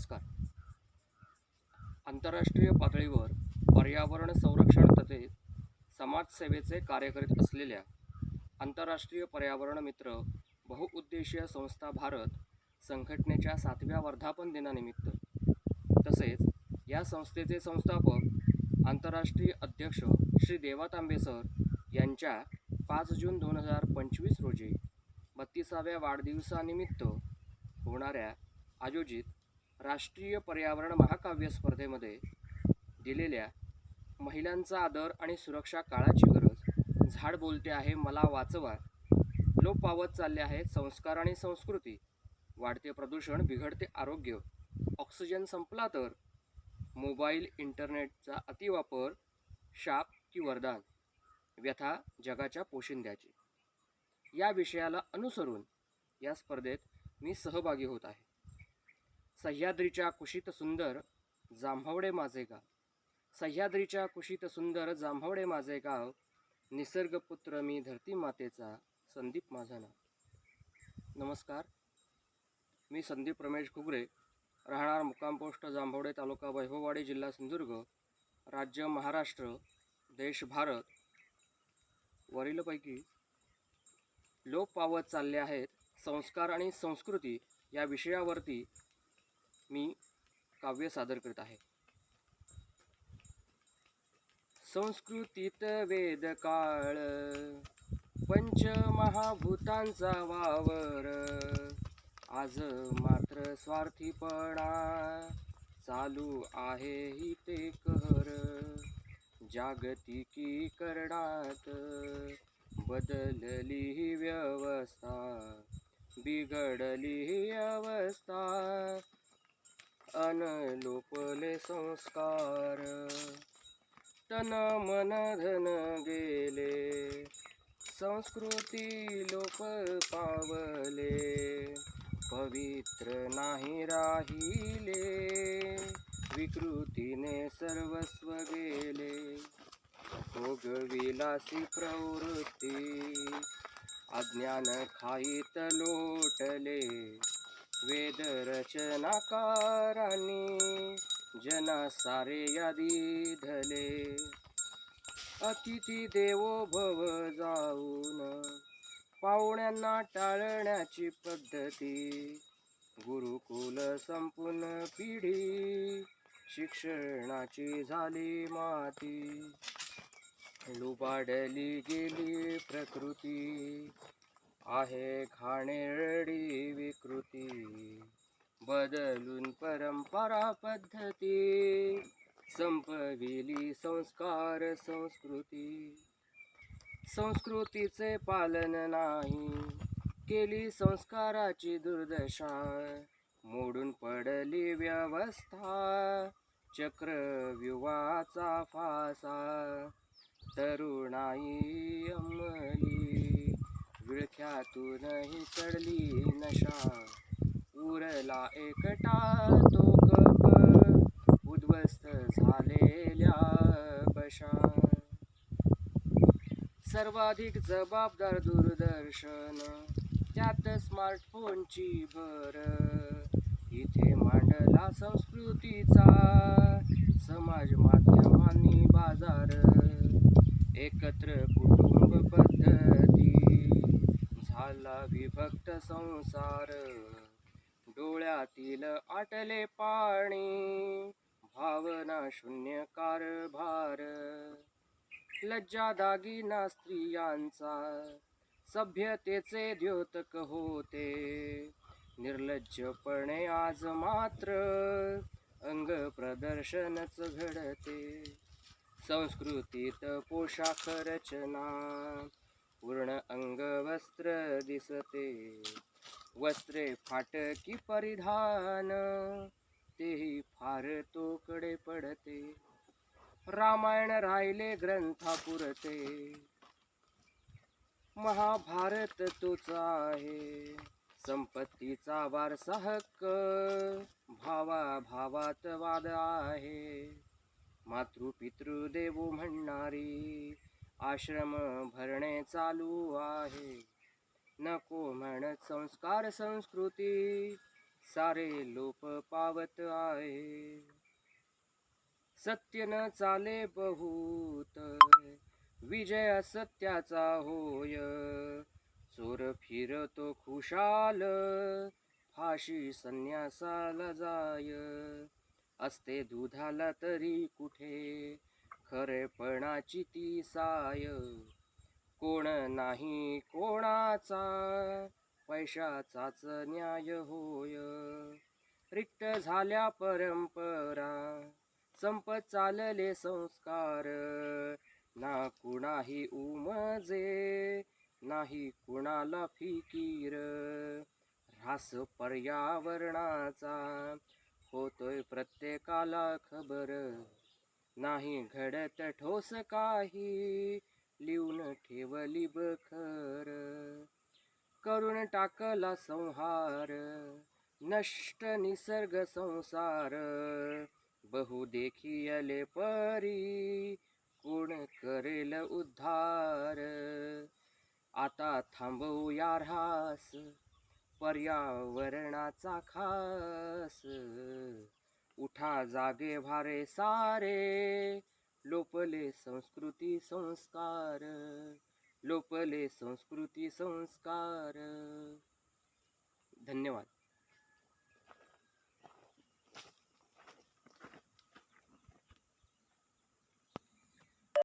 नमस्कार. आंतरराष्ट्रीय पातळीवर पर्यावरण संरक्षण तसेच समाजसेवेचे कार्य करीत असलेल्या आंतरराष्ट्रीय पर्यावरण मित्र बहुउद्देशीय संस्था भारत संघटनेच्या सातव्या वर्धापन दिनानिमित्त तसेच या संस्थेचे संस्थापक आंतरराष्ट्रीय अध्यक्ष श्री देवा तांबे सर यांच्या पाच जून दोन हजार पंचवीस रोजी बत्तीसाव्या वाढदिवसानिमित्त होणाऱ्या आयोजित राष्ट्रीय पर्यावरण महाकाव्य स्पर्धेमध्ये दिलेल्या महिलांचा आदर आणि सुरक्षा काळाची गरज. झाड बोलते आहे मला वाचवा. लोप पावत चालले आहेत संस्कार आणि संस्कृती. वाढते प्रदूषण बिघडते आरोग्य. ऑक्सिजन संपला तर मोबाईल इंटरनेटचा अतिवापर शाप की वरदान. व्यथा जगाच्या पोशिंद्याची. या विषयाला अनुसरून या स्पर्धेत मी सहभागी होत आहे. सह्याद्रीच्या कुशीत सुंदर जांभवडे माझे गाव. सह्याद्रीच्या कुशीत सुंदर जांभवडे माझे गाव. निसर्गपुत्र मी धरती मातेचा संदीप माझा नाव. नमस्कार. मी संदीप रमेश घुगरे. राहणार मुक्काम पोस्ट जांभवडे तालुका वैभववाडी जिल्हा सिंधुदुर्ग राज्य महाराष्ट्र देश भारत. वरीलपैकी लोप पावत चालले आहेत संस्कार आणि संस्कृती या विषयावरती मी काव्य सादर करीत आहे. संस्कृतीत वेद काळ पंचमहाभूतांचा वावर आज मात्र स्वार्थीपणा चालू आहे ही ते कहर. जागतिकीकरणात बदलली ही व्यवस्था बिघडली ही अवस्था. अनलोपले संस्कार. तन मन धन गेले संस्कृती लोप पावले पवित्र नाही राहिले विकृतीने सर्वस्व गेले. भोगविलासी प्रवृत्ती अज्ञान खाईत लोटले वेदरचनाकारांनी जना सारे यादी धले. अतिथी देवो भव जाऊन पाहुण्यांना टाळण्याची पद्धती गुरुकुल संपूर्ण पिढी शिक्षणाची झाली माती. लुबाडली गेली प्रकृती आहे खाणेरडी विकृती. बदलून परंपरा पद्धती. संपविली संस्कार संस्कृती. संस्कृतीचे पालन नाही. केली संस्काराची दुर्दशा. मोडून पडली व्यवस्था. चक्रव्यूहाचा फासा. तरुणाई अंमली. विळख्यातूनही चढली नशा. उरला एकटा तो कप. उद्ध्वस्त झालेल्या बशा. सर्वाधिक जबाबदार दूरदर्शन. त्यात स्मार्टफोनची भर. इथे मांडला संस्कृतीचा. समाज माध्यमांनी बाजार. एकत्र कुटुंब पद्धती झाला विभक्त संसार. डोळ्यातील आटले पाणी भावना शून्य कारभार. लज्जा दागिना स्त्रियांचा सभ्यतेचे द्योतक होते. निर्लज्जपणे आज मात्र अंग प्रदर्शनच घडते. संस्कृतीत पोशाख रचना पूर्ण अंग वस्त्र दिसते. वस्त्रे फाटकी परिधान तेही फार तोकडे पडते. रामायण राहिले ग्रंथापुरते महाभारत तोच आहे. संपत्तीचा वारसा हक्क भावा भावात वाद आहे. मातृपितृ देवो म्हणणारी आश्रम भरणे चालू आहे. नको म्हणत संस्कार संस्कृती सारे लोप पावत आहे. सत्य न चाले बहुत विजय सत्याचा होय. चोर फिरतो खुशाल फाशी संन्यासाला जाय. असते दुधाला तरी कुठे खरेपणाची ती साय. कोण नाही कोणाचा पैशाचाच न्याय होय. रिक्त झाल्या परंपरा संपत चालले संस्कार. ना कुणाही उमजे नाही कुणाला फिकीर. ह्रास पर्यावरणाचा होतोय प्रत्येकाला खबर. नाही घडत ठोस काही. लिहून ठेवली बखर. करून टाकला संहार. नष्ट निसर्ग संसार. बहु देखियले परी. कोण करेल उद्धार? आता थांबवूया ऱ्हास. पर्यावरणाचा खास. उठा जागे भारे सारे लोपले संस्कृती संस्कार लोपले संस्कृती संस्कार. धन्यवाद.